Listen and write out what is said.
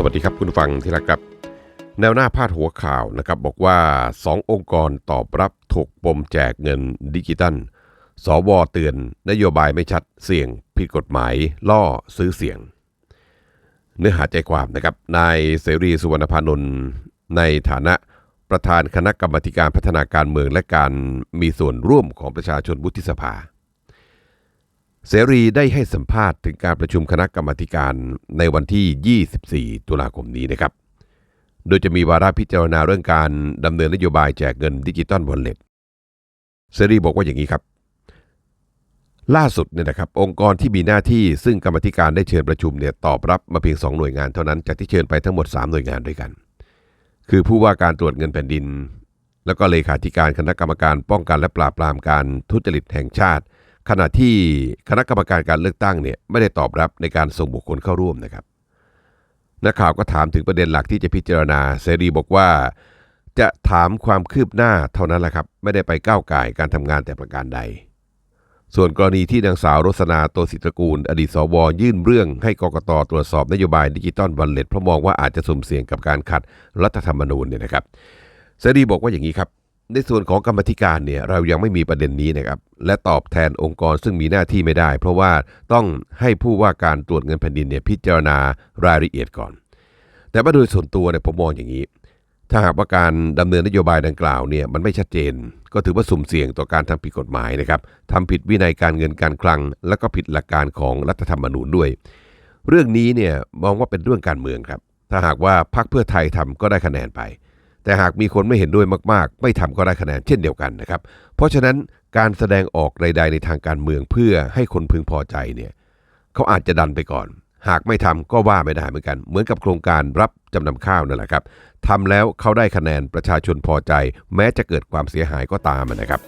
สวัสดีครับคุณฟังที่รักครับ แนวหน้าพาดหัวข่าวนะครับบอกว่า 2 องค์กรตอบรับถกปมแจกเงินดิจิตัล สวเตือนนโยบายไม่ชัดเสี่ยงผิดกฎหมายล่อซื้อเสียง เนื้อหาใจความนะครับนายเสรีสุวรรณพานนท์ในฐานะประธานคณะกรรมการพัฒนาการเมืองและการมีส่วนร่วมของประชาชนวุฒิสภา เสรีได้ให้สัมภาษณ์ถึงการประชุมคณะกรรมการในวันที่ 24 ตุลาคมนี้นะครับ โดยจะมีวาระพิจารณาเรื่องการดำเนินนโยบายแจกเงินดิจิตอลวอลเล็ตเสรีบอกว่าอย่างนี้ครับ ล่าสุดเนี่ยนะครับ องค์กรที่มีหน้าที่ซึ่งกรรมธิการได้เชิญประชุมเนี่ยตอบรับมาเพียง 2 หน่วยงานเท่านั้นจากที่เชิญไปทั้งหมด 3 หน่วยงานด้วยกัน คือผู้ว่าการตรวจเงินแผ่นดิน แล้วก็เลขาธิการคณะกรรมการป้องกันและปราบปรามการทุจริตแห่งชาติ ขณะที่คณะกรรมการการเลือกตั้งเนี่ยไม่ได้ตอบรับในการส่งบุคคลเข้าร่วมนะครับนักข่าวก็ถามถึงประเด็นหลักที่จะพิจารณาเสรีบอกว่า จะถามความคืบหน้าเท่านั้นแหละครับ ไม่ได้ไปก้าวไก่การทำงานแต่ประการใด ส่วนกรณีที่นางสาวรสนาโตศิตรกูล อดีตสวยื่นเรื่องให้กกตตรวจสอบนโยบายดิจิตอลวันเล็ตเพราะมองว่าอาจจะสุ่มเสี่ยงกับการขัดรัฐธรรมนูญเนี่ยนะครับเสรีบอกว่าอย่างนี้ครับ ในส่วนของกรรมธิการเนี่ยเรายังไม่มีประเด็นนี้นะครับและตอบแทนองค์กรซึ่งมีหน้าที่ไม่ได้ เพราะว่าต้องให้ผู้ว่าการตรวจเงินแผ่นดินเนี่ยพิจารณารายละเอียดก่อน แต่ว่าโดยส่วนตัวเนี่ยผมมองอย่างนี้ ถ้าหากว่าการดำเนินนโยบายดังกล่าวเนี่ยมันไม่ชัดเจน ก็ถือว่าสุ่มเสี่ยงต่อการทำผิดกฎหมายนะครับทำผิดวินัยการเงินการคลัง แล้วก็ผิดหลักการของรัฐธรรมนูญด้วย เรื่องนี้เนี่ยมองว่าเป็นเรื่องการเมืองครับถ้าหากว่าพรรคเพื่อไทยทำก็ได้คะแนนไป แต่หากมีคนไม่เห็นด้วยมากๆ ไม่ทำก็ได้คะแนนเช่นเดียวกันนะครับ เพราะฉะนั้นการแสดงออกใด ๆ ในทางการเมืองเพื่อให้คนพึงพอใจเนี่ยเขาอาจจะดันไปก่อน หากไม่ทำก็ว่าไม่ได้เหมือนกัน เหมือนกับโครงการรับจำนำข้าวนั่นแหละครับทำแล้วเขาได้คะแนนประชาชนพอใจ แม้จะเกิดความเสียหายก็ตามนะครับ